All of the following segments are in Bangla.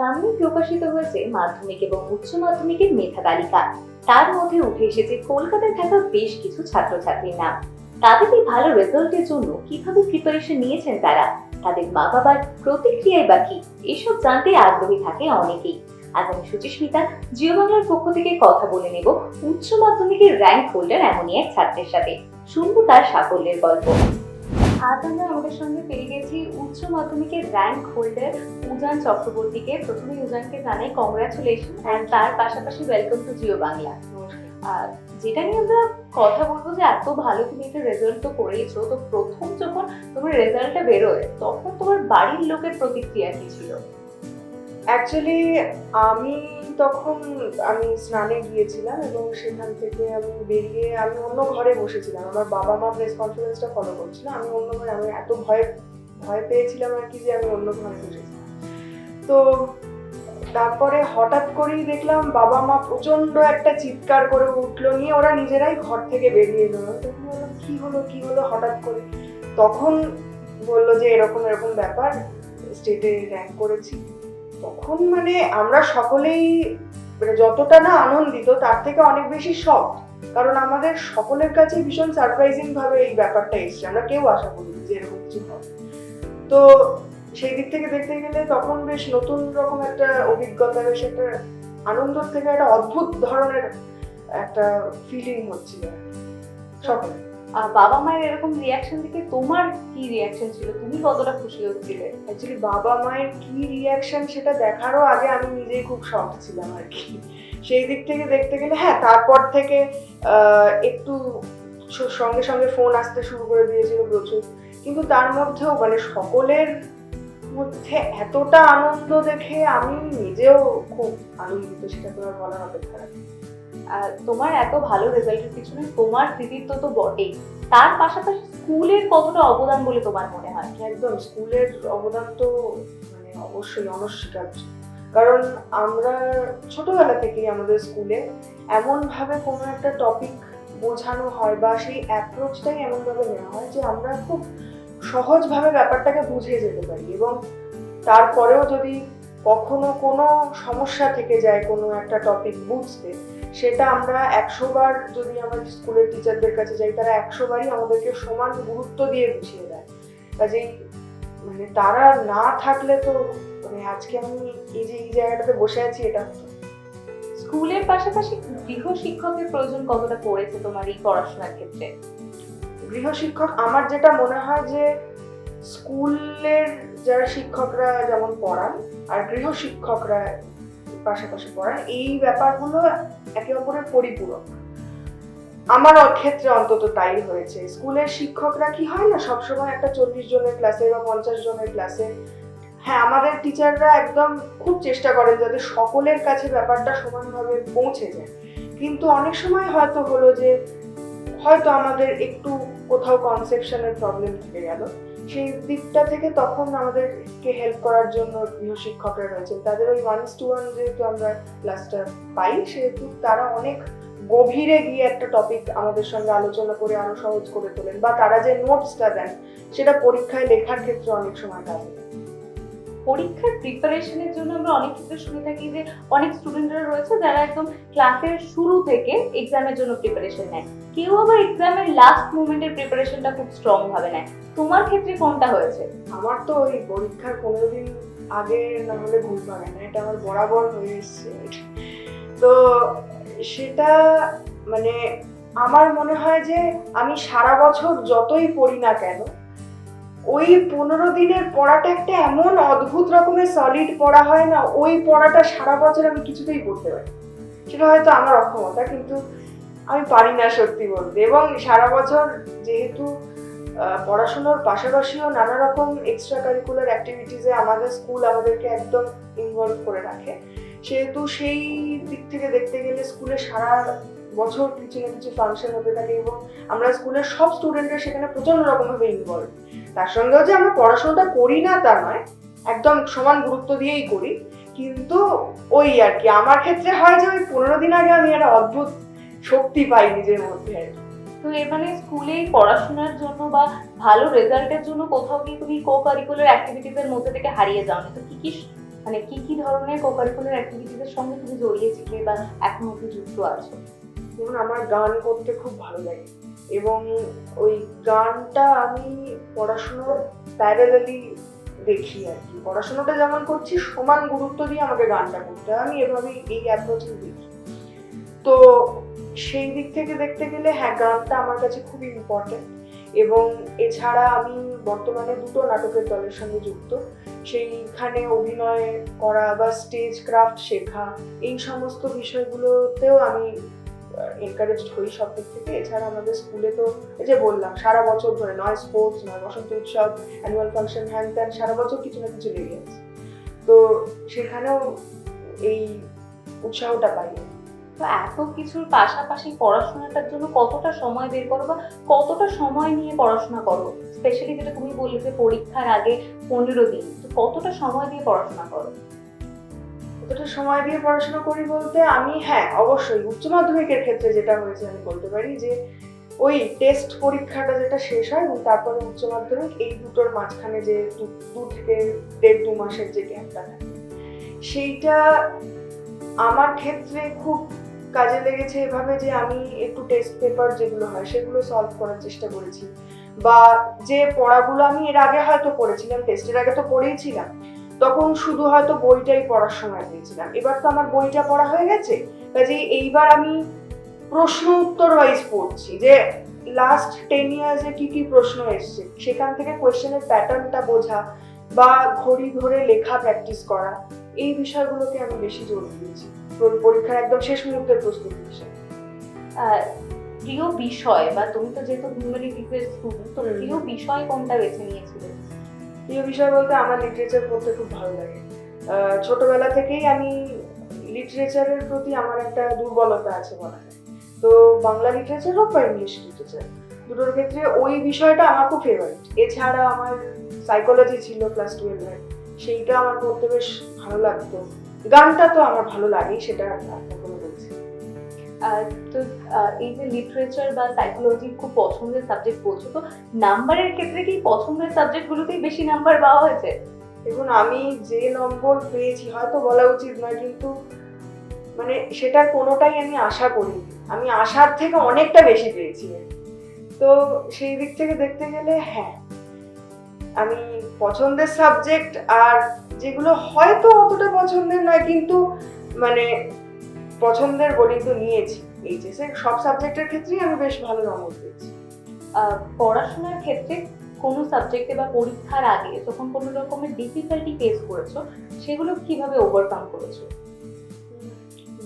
সামনে প্রকাশিত হয়েছে মাধ্যমিক এবং উচ্চ মাধ্যমিকের মেধা তালিকা। তার মধ্যে উঠে এসেছে কলকাতায় থাকা বেশ কিছু ছাত্রছাত্রীর নাম। তাদের এই ভালো রেজাল্টের জন্য কীভাবে প্রিপারেশন নিয়েছেন তারা? তাদের মা বাবার প্রতিক্রিয়ায় বা কি? এসব জানতে আগ্রহী থাকে অনেকেই। আজ আমি সুচিস্মিতা, জিও বাংলার পক্ষ থেকে কথা বলে নেব উচ্চ মাধ্যমিকের র্যাঙ্ক হোল্ডার এমনই এক ছাত্রের সাথে। শুনব তার সাফল্যের গল্প। আজ আমরা আমাদের সঙ্গে পেয়ে গেছি উচ্চ মাধ্যমিকের র্যাঙ্ক হোল্ডার উজান চক্রবর্তীকে। প্রথমে উজানকে জানাই কংগ্রাচুলেশন অ্যান্ড তার পাশাপাশি ওয়েলকাম টু জিও বাংলা যেটা নিয়ে আমরা কথা বলব যে এত ভালো তুমি একটা রেজাল্ট তো করেইছো। তো প্রথম যখন তোমার রেজাল্টটা বেরোয়, তখন তোমার বাড়ির লোকের প্রতিক্রিয়া কি ছিল? অ্যাকচুয়ালি আমি তখন আমি স্নানে গিয়েছিলাম এবং সেখান থেকে আমি বেরিয়ে আমি অন্য ঘরে বসেছিলাম। আমার বাবা মা প্রেস কনফারেন্সটা ফলো করছিল। আমি অন্য ঘরে, আমি এত ভয় ভয় পেয়েছিলাম আর কি যে আমি অন্য ঘরে বসেছিলাম। তো তারপরে হঠাৎ করেই দেখলাম বাবা মা প্রচণ্ড একটা চিৎকার করে উঠল নিয়ে ওরা নিজেরাই ঘর থেকে বেরিয়ে এলো। তখন বললাম, কি হলো কি হলো? হঠাৎ করে তখন বলল যে এরকম এরকম ব্যাপার। স্টেটে র্যাঙ্ক করেছি। তখন মানে আমরা সকলেই মানে যতটা না আনন্দিত, তার থেকে অনেক বেশি শখ কারণ আমাদের সকলের কাছে ভীষণ সারপ্রাইজিং ভাবে এই ব্যাপারটা এসছে। আমরা কেউ আশা করিনি যে এরকম কিছু হবে। তো সেই দিক থেকে দেখতে গেলে তখন বেশ নতুন রকম একটা অভিজ্ঞতা, বেশ একটা আনন্দর থেকে একটা অদ্ভুত ধরনের একটা ফিলিং হচ্ছিল। সকলে আর বাবা মায়ের এরকম রিয়াকশন দেখে তোমার কি রিয়াকশন ছিল? তুমি কতটা খুশি হচ্ছিলে অ্যাকচুয়ালি বাবা মায়ের কি রিয়াকশন সেটা দেখারও আগে আমি নিজেই খুব শখ ছিলাম আর কি। সেই দিক থেকে দেখতে গেলে হ্যাঁ তারপর থেকে একটু সঙ্গে সঙ্গে ফোন আসতে শুরু করে দিয়েছিল প্রচুর। কিন্তু তার মধ্যেও মানে সকলের মধ্যে এতটা আনন্দ দেখে আমি নিজেও খুব আনন্দিত, সেটা তোমার বলার অপেক্ষা রাখি তোমার এত ভালো রেজাল্টের পিছনে তোমার কৃতিত্ব তো বটেই। তার পাশাপাশি স্কুলের কতটা অবদান বলে তোমার মনে হয়? একদম, স্কুলের অবদান তো মানে অবশ্যই অনস্বীকার্য। কারণ আমরা ছোটবেলা থেকেই আমাদের স্কুলে এমনভাবে কোনো একটা টপিক বোঝানো হয় বা সেই অ্যাপ্রোচটাই এমনভাবে নেওয়া হয় যে আমরা খুব সহজভাবে ব্যাপারটাকে বুঝে যেতে পারি এবং তারপরেও যদি কখনো কোনো সমস্যা থেকে যায় কোনো একটা টপিক বুঝতে সেটা আমরা একশো বার যদি আমাদের স্কুলের টিচারদের কাছে যাই তারা একশো বারই আমাদেরকে সমান গুরুত্ব দিয়ে বুঝিয়ে দেয়। কাজেই মানে তারা না থাকলে তো মানে আজকে আমি এই যে এই জায়গাটাতে বসে আছি এটা হতো। স্কুলের পাশাপাশি গৃহ শিক্ষকের প্রয়োজন কতটা পড়েছে তোমার এই পড়াশোনার ক্ষেত্রে? গৃহশিক্ষক আমার যেটা মনে হয় যে স্কুলের যারা শিক্ষকরা যেমন পড়ান আর গৃহশিক্ষকরা পাশাপাশি পড়ান এই ব্যাপারগুলো একে অপরের পরিপূরক। আমার ক্ষেত্রে অন্তত তাই হয়েছে। স্কুলের শিক্ষকরা কি হয় না, সবসময় একটা চল্লিশ জনের ক্লাসে বা পঞ্চাশ জনের ক্লাসে হ্যাঁ আমাদের টিচাররা একদম খুব চেষ্টা করেন যাতে সকলের কাছে ব্যাপারটা সমানভাবে পৌঁছে যায়। কিন্তু অনেক সময় হয়তো হলো যে, হয়তো আমাদের একটু কোথাও কনসেপশনের প্রবলেম থেকে গেল। সেই দিকটা থেকে তখন আমাদেরকে হেল্প করার জন্য গৃহশিক্ষকরা রয়েছেন তাদের ওই ওয়ান টু ওয়ান যেহেতু আমরা ক্লাসটা পাই, সেহেতু তারা অনেক গভীরে গিয়ে একটা টপিক আমাদের সঙ্গে আলোচনা করে আরও সহজ করে তোলেন বা তারা যে নোটসটা দেন, সেটা পরীক্ষায় লেখার ক্ষেত্রে অনেক সময় কাজে। পরীক্ষার প্রিপারেশনের জন্য আমরা অনেক ক্ষেত্রে শুনে থাকি যে অনেক স্টুডেন্টরা রয়েছে যারা একদম ক্লাসের শুরু থেকে এক্সামের জন্য প্রিপারেশন নেয়। কেউ আবার এক্সামের লাস্ট মুমেন্টের প্রিপারেশনটা খুব স্ট্রং ভাবে নেয়। তোমার ক্ষেত্রে কোনটা হয়েছে? আমার তো ওই পরীক্ষার পনেরো দিন আগে না হলে ভুল পাবে না, এটা আমার বরাবর হয়ে এসছে। তো সেটা মানে আমার মনে হয় যে আমি সারা বছর যতই পড়ি না কেন ওই পনেরো দিনের পড়াটা একটা এমন অদ্ভুত রকমের সলিড পড়া হয় না, ওই পড়াটা সারা বছর আমি কিছুতেই পড়তে পারি সেটা হয়তো আমার অক্ষমতা, কিন্তু আমি পারি না সত্যি বলতে। এবং সারা বছর যেহেতু পড়াশোনার পাশাপাশিও নানা রকম এক্সট্রা কারিকুলার অ্যাক্টিভিটিসে আমাদের স্কুল আমাদেরকে একদম ইনভলভ করে রাখে। সেহেতু সেই দিক থেকে দেখতে গেলে স্কুলে সারা বছর কিছু না কিছু ফাংশন হতে থাকে এবং আমরা স্কুলের সব স্টুডেন্টরা সেখানে প্রচণ্ড রকমভাবে ইনভলভ তার সঙ্গেও যে আমরা পড়াশোনাটা করি না তা নয়, একদম সমান গুরুত্ব দিয়েই করি। কিন্তু ওই আর কি, আমার ক্ষেত্রে হয় যে ওই পনেরো দিন আগে আমি একটা অদ্ভুত শক্তি পাই নিজের মধ্যে আর কি। তো এর মানে স্কুলে পড়াশোনার জন্য বা ভালো রেজাল্টের জন্য কোথাও কি তুমি কো কারিকুলার অ্যাক্টিভিটিস এর মধ্যে থেকে হারিয়ে যাওনি? তো কি কি মানে কি কি ধরনের কোকারিকুলার অ্যাক্টিভিটিসের সঙ্গে তুমি জড়িয়েছিলে বা এখন যুক্ত আছো? যেমন আমার গান করতে খুব ভালো লাগে। এবং ওই গানটা আমি পড়াশুনোর প্যারালালি দেখি আর কি। পড়াশোনাটা যেমন করছি, সমান গুরুত্ব দিয়ে আমাকে গানটা করতে হয়। আমি এভাবেই এই অ্যাপ্রোচে দেখি। তো সেই দিক থেকে দেখতে গেলে হ্যাঁ গানটা আমার কাছে খুবই ইম্পর্টেন্ট এবং এছাড়া আমি বর্তমানে দুটো নাটকের দলের সঙ্গে যুক্ত। সেইখানে অভিনয় করা বা স্টেজ ক্রাফট শেখা, এই সমস্ত বিষয়গুলোতেও আমি এনকারেজড হই সব দিক থেকে। এছাড়া আমাদের স্কুলে তো এই যে বললাম, সারা বছর ধরে নয় স্পোর্টস নয় বসন্ত উৎসব অ্যানুয়াল ফাংশন হ্যান ত্যান সারা বছর কিছু না কিছু লেগে আছে তো সেখানেও এই উৎসাহটা পাই তো এত কিছুর পাশাপাশি পড়াশোনাটার জন্য কতটা সময় বের করো বা কতটা সময় নিয়ে পড়াশোনা করো? স্পেশালি যেটা তুমি বললে যে পরীক্ষার আগে পনেরো দিন, তো কতটা সময় দিয়ে পড়াশোনা করো? কতটা সময় দিয়ে পড়াশোনা করি বলতে আমি হ্যাঁ অবশ্যই উচ্চ মাধ্যমিকের ক্ষেত্রে যেটা হয়েছে আমি বলতে পারি যে ওই টেস্ট পরীক্ষাটা যেটা শেষ হয় এবং তারপরে উচ্চ মাধ্যমিক এই দুটোর মাঝখানে যে দু- থেকে দেড় দু মাসের যে গ্যাপটা থাকে, সেইটা আমার ক্ষেত্রে খুব কাজে লেগেছে এভাবে যে আমি একটু টেস্ট পেপার যেগুলো হয় সেগুলো সলভ করার চেষ্টা করেছি বা যে পড়াগুলো আমি এর আগে হয়তো পড়েছিলাম টেস্টের আগে তো পড়েইছিলাম তখন শুধু হয়তো বইটাই পড়ার সময় পেয়েছিলাম এবার তো আমার বইটা পড়া হয়ে গেছে কাজেই এইবার আমি প্রশ্ন উত্তর ওয়াইজ পড়ছি যে লাস্ট টেন ইয়ার্সে কি কি প্রশ্ন এসছে? সেখান থেকে কোয়েশ্চেনের প্যাটার্নটা বোঝা বা ঘড়ি ধরে লেখা প্র্যাকটিস করা এই বিষয়গুলোকে আমি বেশি জোর দিয়েছি। পরীক্ষার একদম শেষ মুহূর্তের প্রস্তুতি হিসেবে প্রিয় বিষয় বা তুমি তো যেহেতু হিউম্যানিটিসের স্টুডেন্ট তো প্রিয় বিষয় কোনটা বেছে নিয়েছিলে? প্রিয় বিষয় বলতে আমার লিটারেচার পড়তে খুব ভালো লাগে। ছোটবেলা থেকেই আমি লিটারেচারের প্রতি আমার একটা দুর্বলতা আছে বলা যায়। তো বাংলা লিটারেচার হোক বা ইংলিশ লিটারেচার দুটোর ক্ষেত্রে ওই বিষয়টা আমার খুব ফেভারিট এছাড়া আমার সাইকোলজি ছিল ক্লাস টুয়েলভে সেইটা আমার পড়তে বেশ ভালো লাগতো। গানটা তো আমার ভালো লাগেই, সেটা তো এই যে লিটারেচার বা সাইকোলজি খুব পছন্দের সাবজেক্ট বলছো, তো নাম্বারের ক্ষেত্রে কি পছন্দের সাবজেক্টগুলোতেই বেশি নাম্বার পাওয়া হয়েছে? দেখুন, আমি যে নম্বর পেয়েছি, হয়তো বলা উচিত নয়, কিন্তু মানে সেটার কোনোটাই আমি আশা করিনি। আমি আশার থেকে অনেকটা বেশি পেয়েছি। তো সেই দিক থেকে দেখতে গেলে হ্যাঁ আমি পছন্দের সাবজেক্ট আর যেগুলো হয়তো অতটা পছন্দের নয়, কিন্তু মানে পছন্দের বলেই তো নিয়েছি। এইচএসে সব সাবজেক্টের ক্ষেত্রেই আমি বেশ ভালো নম্বর পেয়েছি। পড়াশোনার ক্ষেত্রে কোনো সাবজেক্টে বা পরীক্ষার আগে যখন কোনো রকমের ডিফিকাল্টি ফেস করেছ সেগুলো কীভাবে ওভারকাম করেছ?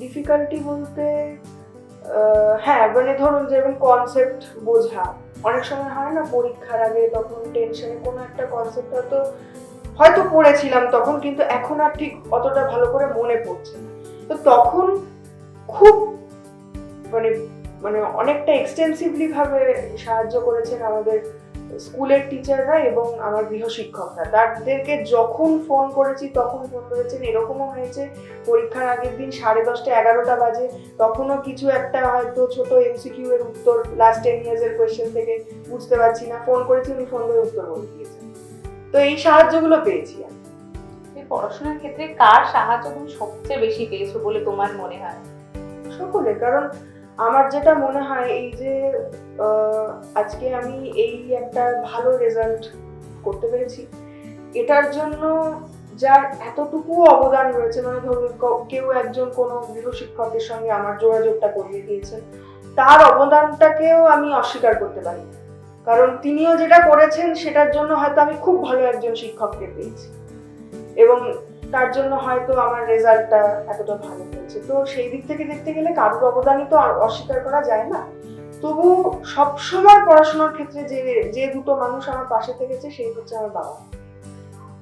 ডিফিকাল্টি বলতে হ্যাঁ মানে ধরুন যেরকম কনসেপ্ট বোঝা। অনেক সময় হয় না পরীক্ষার আগে তখন টেনশনে কোনো একটা কনসেপ্ট হয়তো হয়তো পড়েছিলাম তখন কিন্তু এখন আর ঠিক অতটা ভালো করে মনে পড়ছে না। তো তখন খুব মানে মানে অনেকটা এক্সটেন্সিভলি ভাবে সাহায্য করেছেন আমাদের স্কুলের টিচাররা এবং আমার গৃহ শিক্ষকরা। তাদেরকে যখন ফোন করেছি, তখন ফোন করেছেন, এরকমও হয়েছে, পরীক্ষার আগের দিন সাড়ে দশটা এগারোটা বাজে, তখনও কিছু একটা হয়তো ছোট এমসিকিউ এর উত্তর লাস্ট টেন ইয়ার্স এর কোয়েশ্চেন থেকে বুঝতে পারছি না। ফোন করেছি, উনি ফোন করে উত্তর বলে দিয়েছেন। তো এই সাহায্যগুলো পেয়েছি আমি। পড়াশোনার ক্ষেত্রে কার সাহায্য তুমি সবচেয়ে বেশি পেয়েছ বলে তোমার মনে হয়? সকলে কারণ আমার যেটা মনে হয় এই যে আজকে আমি এই একটা ভালো রেজাল্ট করতে পেরেছি, এটার জন্য যার এতটুকু অবদান রয়েছে মানে ধরুন কেউ একজন কোনো গৃহ শিক্ষকের সঙ্গে আমার যোগাযোগটা করিয়ে দিয়েছেন, তার অবদানটাকেও আমি অস্বীকার করতে পারি। কারণ তিনিও যেটা করেছেন, সেটার জন্য হয়তো আমি খুব ভালো একজন শিক্ষককে পেয়েছি। এবং তার জন্য হয়তো আমার রেজাল্টটা এতটা ভালো হয়েছে। তো সেই দিক থেকে দেখতে গেলে কারোর অবদানই তো আর অস্বীকার করা যায় না। তবু সবসময় পড়াশোনার ক্ষেত্রে যে যে দুটো মানুষ আমার পাশে থেকেছে সেই হচ্ছে আমার বাবা।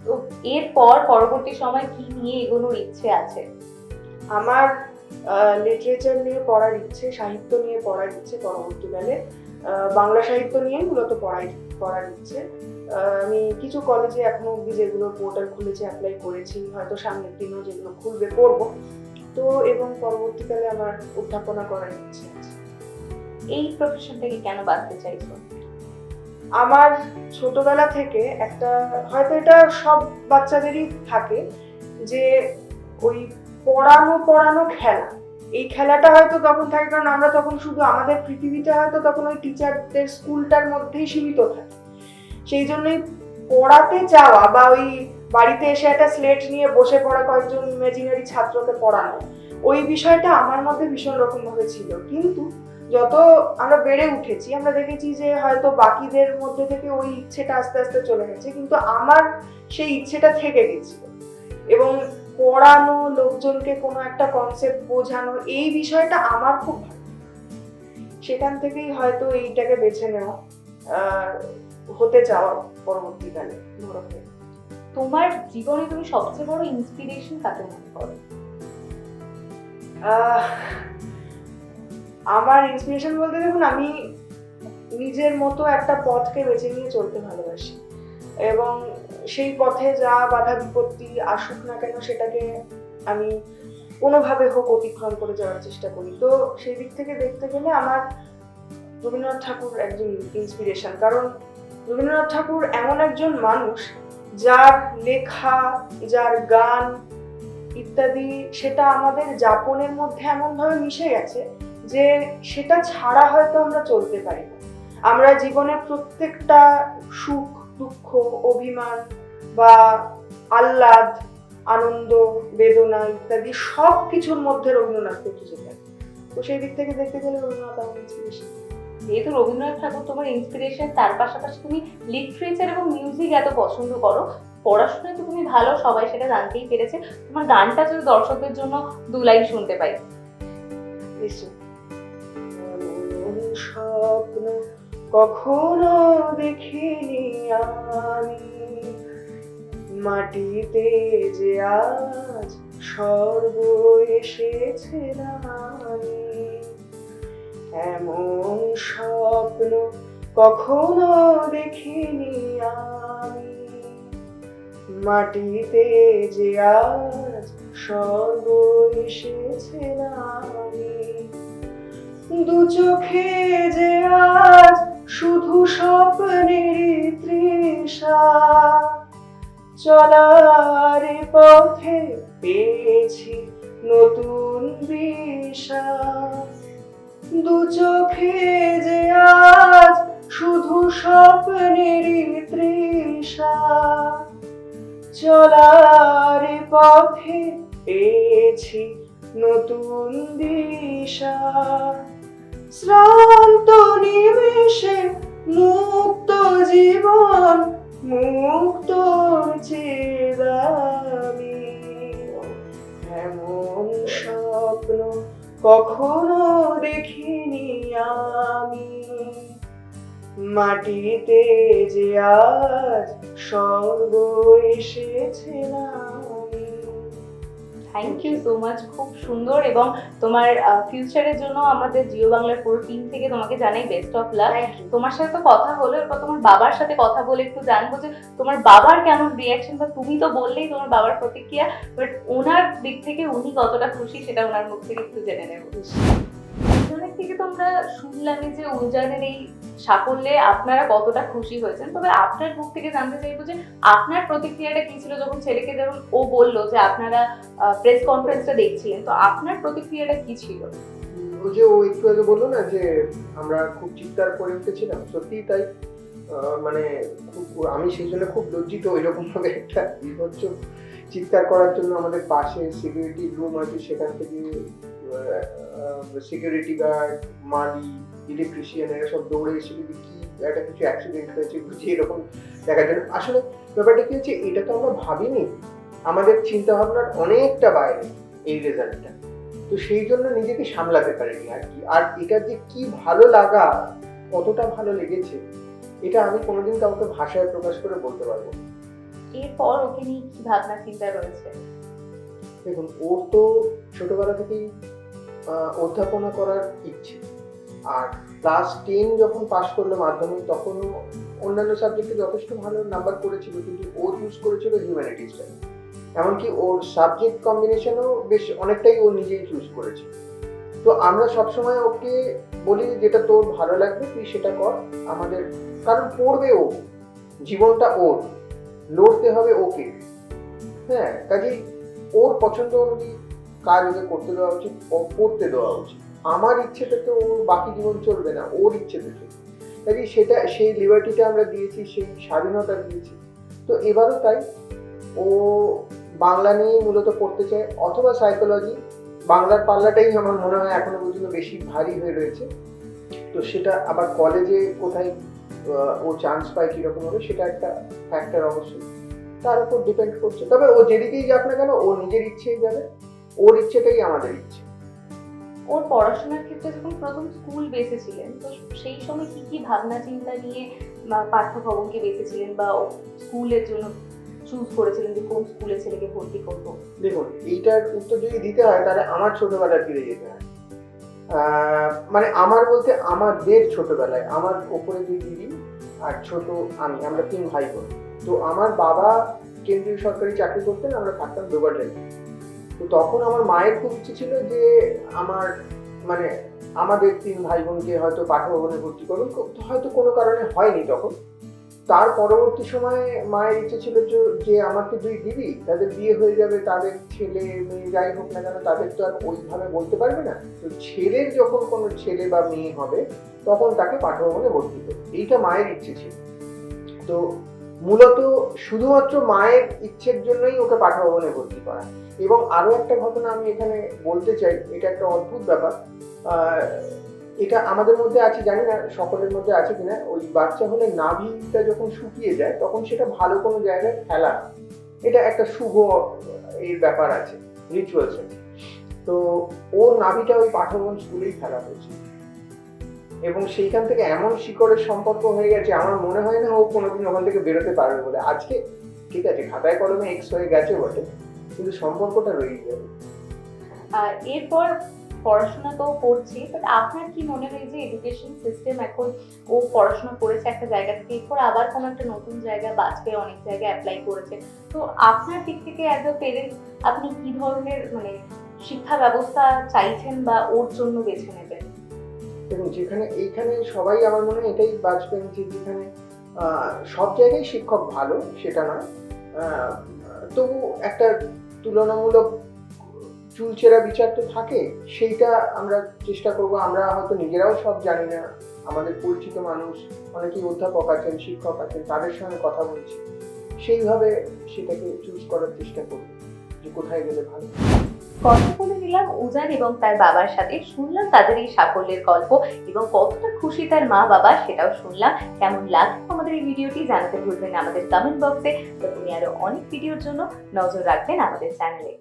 তো এরপর পরবর্তী সময় কি নিয়ে এগোনোর ইচ্ছে আছে? আমার লিটারেচার নিয়ে পড়ার ইচ্ছে সাহিত্য নিয়ে পড়ার ইচ্ছে পরবর্তীকালে। বাংলা সাহিত্য নিয়ে মূলত পড়াই পড়ার ইচ্ছে। আমি কিছু কলেজে এখনও অব্দি যেগুলো পোর্টাল খুলেছে অ্যাপ্লাই করেছি হয়তো সামনের দিনও যেগুলো খুলবে করব। তো এবং পরবর্তীকালে আমার অধ্যাপনা করার ইচ্ছে আছে। এই প্রফেশন থেকে কেন বাঁচতে চাইছো? আমার ছোটবেলা থেকে একটা হয়তো এটা সব বাচ্চাদেরই থাকে যে ওই পড়ানো পড়ানো খেলা। এই খেলাটা হয়তো তখন থাকে কারণ আমরা তখন শুধু আমাদের পৃথিবীটা হয়তো তখন ওই টিচারদের স্কুলটার মধ্যেই সীমিত থাকে। সেই জন্যই পড়াতে যাওয়া বা ওই বাড়িতে এসে একটা স্লেট নিয়ে বসে পড়া কয়েকজন ইমাজিনারি ছাত্রকে পড়ানো, ওই বিষয়টা আমার মধ্যে ভীষণ রকম ভাবে ছিল। কিন্তু যত আমরা বেড়ে উঠেছি, আমরা দেখেছি যে হয়তো বাকিদের মধ্যে থেকে ওই ইচ্ছেটা আস্তে আস্তে চলে গেছে, কিন্তু আমার সেই ইচ্ছেটা থেকে গেছিল। এবং পড়ানো, লোকজনকে কোনো একটা কনসেপ্ট বোঝানো, এই বিষয়টা আমার খুব ভালো সেখান থেকেই হয়তো এইটাকে বেছে নেওয়া হতে চাওয়া পরবর্তীকালে হয়ে তোমার জীবনে তুমি সবচেয়ে বড় ইন্সপিরেশন কাকে মনে করো? আমার ইন্সপিরেশন বলতে দেখুন আমি নিজের মতো একটা পথকে বেছে নিয়ে চলতে ভালোবাসি। এবং সেই পথে যা বাধা বিপত্তি আসুক না কেন সেটাকে আমি কোনোভাবে হোক অতিক্রম করে যাওয়ার চেষ্টা করি। তো সেই দিক থেকে দেখতে গেলে আমার রবীন্দ্রনাথ ঠাকুর একজন ইন্সপিরেশন কারণ রবীন্দ্রনাথ ঠাকুর এমন একজন মানুষ যার লেখা, যার গান ইত্যাদি সেটা আমাদের যাপনের মধ্যে এমনভাবে মিশে গেছে যে সেটা ছাড়া হয়তো আমরা চলতে পারি না। আমরা জীবনের প্রত্যেকটা সুখ, দুঃখ, অভিমান বা আহ্লাদ, আনন্দ, বেদনা ইত্যাদি সব কিছুর মধ্যে রবীন্দ্রনাথকে খুঁজে পাই তো সেই দিক থেকে দেখতে গেলে রবীন্দ্রনাথ আমার ইন্সপিরেশন যেহেতু রবীন্দ্রনাথ ঠাকুর তোমার ইন্সপিরেশন তার পাশাপাশি তুমি লিটারেচার এবং মিউজিক এত পছন্দ করো। পড়াশোনায় তো তুমি ভালো, সবাই সেটা জানতেই পেরেছে। তোমার গানটা যদি দর্শকদের জন্য দু লাইন শুনতে পাই। স্বপ্ন কখনো দেখিনি আমি। মাটিতে যে আজ সর্ব এসেছে নামি এমন স্বপ্ন কখনো দেখিনি আমি। মাটিতে যে আজ সর্ব এসেছে নামি, দু চোখে যে আজ শুধু স্বপ্নের তৃষা, চলার পথে পেয়েছি নতুন দিশা। দু চোখে যে আজ শুধু স্বপ্নের তৃষা। চলার পথে পেয়েছি নতুন দিশা। শ্রান্ত নিমেষে মুক্ত জীবন, মুক্ত চেদামি। এমন স্বপ্ন কখনো দেখিনি আমি। মাটিতে যে আজ সর্ব এসেছে নামি থ্যাংক ইউ সো মাচ খুব সুন্দর এবং তোমার ফিউচারের জন্য আমাদের জিও বাংলার পুরো টিম থেকে তোমাকে জানাই বেস্ট অফ লাভ তোমার সাথে তো কথা হলো এরপর তোমার বাবার সাথে কথা বলে একটু জানব যে তোমার বাবার কেমন রিয়াকশন বা তুমি তো বললেই তোমার বাবার প্রতিক্রিয়া বাট ওনার দিক থেকে উনি কতটা খুশি সেটা ওনার মুখ থেকে একটু জেনে নেব। উজানের থেকে তো আমরা শুনলামই যে উজানের এই সাফল্যে আপনারা কতটা খুশি হয়েছেন। তবে আপনার মুখ থেকে জানতে চাইব যে আপনার প্রতিক্রিয়াটা কি ছিল যখন ছেলেকে যেমন ও বলল যে আপনারা প্রেস কনফারেন্সটা দেখছিলেন, তো আপনার প্রতিক্রিয়াটা কি ছিল? ওই যে ও একটু আগে বলল না যে আমরা খুব চিৎকার করে উঠেছিলাম, সত্যি তাই? মানে খুব, আমি সেই জন্য খুব লজ্জিত এরকম ভাবে একটা বিভৎস চিৎকার করার জন্য আমাদের পাশে সিকিউরিটি রুম আছে, সেখান থেকে সিকিউরিটি গার্ড মালি ইলেকট্রিশিয়ান এরা সব দৌড়ে এসে যদি কি একটা কিছু অ্যাক্সিডেন্ট হয়েছে বুঝি এরকম দেখার জন্য। আসলে ব্যাপারটা কি হচ্ছে এটা তো আমরা ভাবিনি। আমাদের চিন্তা ভাবনার অনেকটা বাইরে এই রেজাল্টটা তো সেই জন্য নিজেকে সামলাতে পারিনি আর কি। আর এটা যে কি ভালো লাগা কতটা ভালো লেগেছে এটা আমি কোনোদিন কাউকে ভাষায় প্রকাশ করে বলতে পারব। এরপর ওকে নিয়ে কি ভাবনা চিন্তা রয়েছে? দেখুন ওর তো ছোটবেলা থেকেই অধ্যাপনা করার ইচ্ছে। আর ক্লাস টেন যখন পাশ করল মাধ্যমিক, তখন অন্যান্য সাবজেক্টে যথেষ্ট ভালো নাম্বার করেছিল, কিন্তু ও চুজ করেছিল হিউম্যানিটিসটা এমনকি ওর সাবজেক্ট কম্বিনেশনও বেশ অনেকটাই ও নিজেই চুজ করেছে। তো আমরা সবসময় ওকে বলি যেটা তোর ভালো লাগবে, তুই সেটা কর। আমাদের কারণ পড়বে ও। জীবনটা ওর। লড়তে হবে ওকে। হ্যাঁ কাজেই ওর পছন্দ অনুযায়ী কাজ ওকে করতে দেওয়া উচিত, ও করতে দেওয়া উচিত। আমার ইচ্ছেতে তো ওর বাকি জীবন চলবে না, ওর ইচ্ছেতে চলবে। কাজে সেটা, সেই লিবার্টিটা আমরা দিয়েছি, সেই স্বাধীনতা দিয়েছি। তো এবারও তাই, ও বাংলা নিয়েই মূলত পড়তে চায়, অথবা সাইকোলজি বাংলার পাল্লাটাই আমার মনে হয় এখনও পর্যন্ত বেশি ভারী হয়ে রয়েছে। তো সেটা আবার কলেজে কোথায় ও চান্স পায় কীরকম হবে, সেটা একটা ফ্যাক্টর অবশ্যই। তার উপর ডিপেন্ড করছে। তবে ও যেদিকেই যাক না কেন, ও নিজের ইচ্ছেই যাবে। ওর ইচ্ছেটাই আমাদের ইচ্ছে। ওর পড়াশোনার ক্ষেত্রে যখন প্রথম স্কুল বেসেছিলেন তো সেই সময় কি কি ভাবনা চিন্তা নিয়ে পাঠ্যভবনকে বেসেছিলেন বা ও স্কুলের জন্য চুজ করেছিলেন যে কোন স্কুলে ছেলেকে ভর্তি করব? দেখুন এইটার উত্তর যদি দিতে হয় তাহলে আমার ছোটবেলায় ফিরে যেতে হয়। মানে আমার বলতে আমাদের ছোটবেলায় আমার ওপরে দুই দিদি আর ছোট আমি আমরা তিন ভাই বোন। তো আমার বাবা কেন্দ্রীয় সরকারি চাকরি করতেন আমরা থাকতাম ডোবারডেলে তো তখন আমার মায়ের খুব ইচ্ছে ছিল যে আমার মানে আমাদের তিন ভাই বোনকে হয়তো পাঠভবনে ভর্তি করুন। হয়তো কোনো কারণে হয়নি তখন। তার পরবর্তী সময়ে মায়ের ইচ্ছে ছিল যে- আমার তো দুই দিদি, তাদের বিয়ে হয়ে যাবে, তাদের ছেলে মেয়ে যাই হোক না কেন, তাদের তো আর ওইভাবে বলতে পারবে না। তো ছেলের যখন কোনো ছেলে বা মেয়ে হবে, তখন তাকে পাঠভবনে ভর্তি করবে এইটা মায়ের ইচ্ছে ছিল। তো মূলত শুধুমাত্র মায়ের ইচ্ছের জন্যই ওকে পাঠভবনে ভর্তি করা। এবং আরও একটা ঘটনা আমি এখানে বলতে চাই, এটা একটা অদ্ভুত ব্যাপার। এটা আমাদের মধ্যে আছে, জানি না সকলের মধ্যে আছে কিনা, ওই বাচ্চা হলে নাভিটা যখন শুকিয়ে যায়, তখন সেটা ভালো কোনো জায়গায় ফেলা এটা একটা শুভ এর ব্যাপার আছে রিচুয়ালস আছে তো ওর নাভিটা ওই পাঠভবন স্কুলেই ফেলা হয়েছে। এবং সেইখান থেকে এমন শিকড়ের সম্পর্ক হয়ে গেছে, আমার মনে হয় না ও কোনোদিন ওখান থেকে বেরোতে পারবে বলে। আজকে, ঠিক আছে, খাতায় কলমে এক্স হয়ে গেছে বটে। কিন্তু সম্পর্কটা রয়ে যাবে এরপর পড়াশোনা তো করছে বাট আপনার কি মনে হয় যে এডুকেশন সিস্টেম এখন ও পড়াশোনা করেছে একটা জায়গা থেকে এরপর আবার কোনো একটা নতুন জায়গায় বাঁচবে অনেক জায়গায় অ্যাপ্লাই করেছে? তো আপনার দিক থেকে অ্যাজ আ পেরেন্ট আপনি কি ধরনের মানে শিক্ষা ব্যবস্থা চাইছেন বা ওর জন্য বেছে নেবেন? এবং যেখানে এইখানে সবাই আমার মনে হয় এটাই বাঁচবেন যে যেখানে সব জায়গায় শিক্ষক ভালো সেটা নয়। আহ, তবু একটা তুলনামূলক চুলচেরা বিচার তো থাকে, সেইটা আমরা চেষ্টা করব। আমরা হয়তো নিজেরাও সব জানি না। আমাদের পরিচিত মানুষ, অনেকেই অধ্যাপক আছেন, শিক্ষক আছেন, তাদের সঙ্গে কথা বলছি। সেইভাবে সেটাকে চুজ করার চেষ্টা করব, যে কোথায় গেলে ভালো। কথা বলে নিলাম উজান এবং তার বাবার সাথে। শুনলাম তাদের এই সাফল্যের গল্প এবং কতটা খুশি তার মা বাবা সেটাও শুনলাম। কেমন লাগল? আমাদের এই ভিডিওটি জানাতে ভুলবেন আমাদের কমেন্ট বক্সে তো তুমি আরও অনেক ভিডিওর জন্য নজর রাখবেন আমাদের চ্যানেলে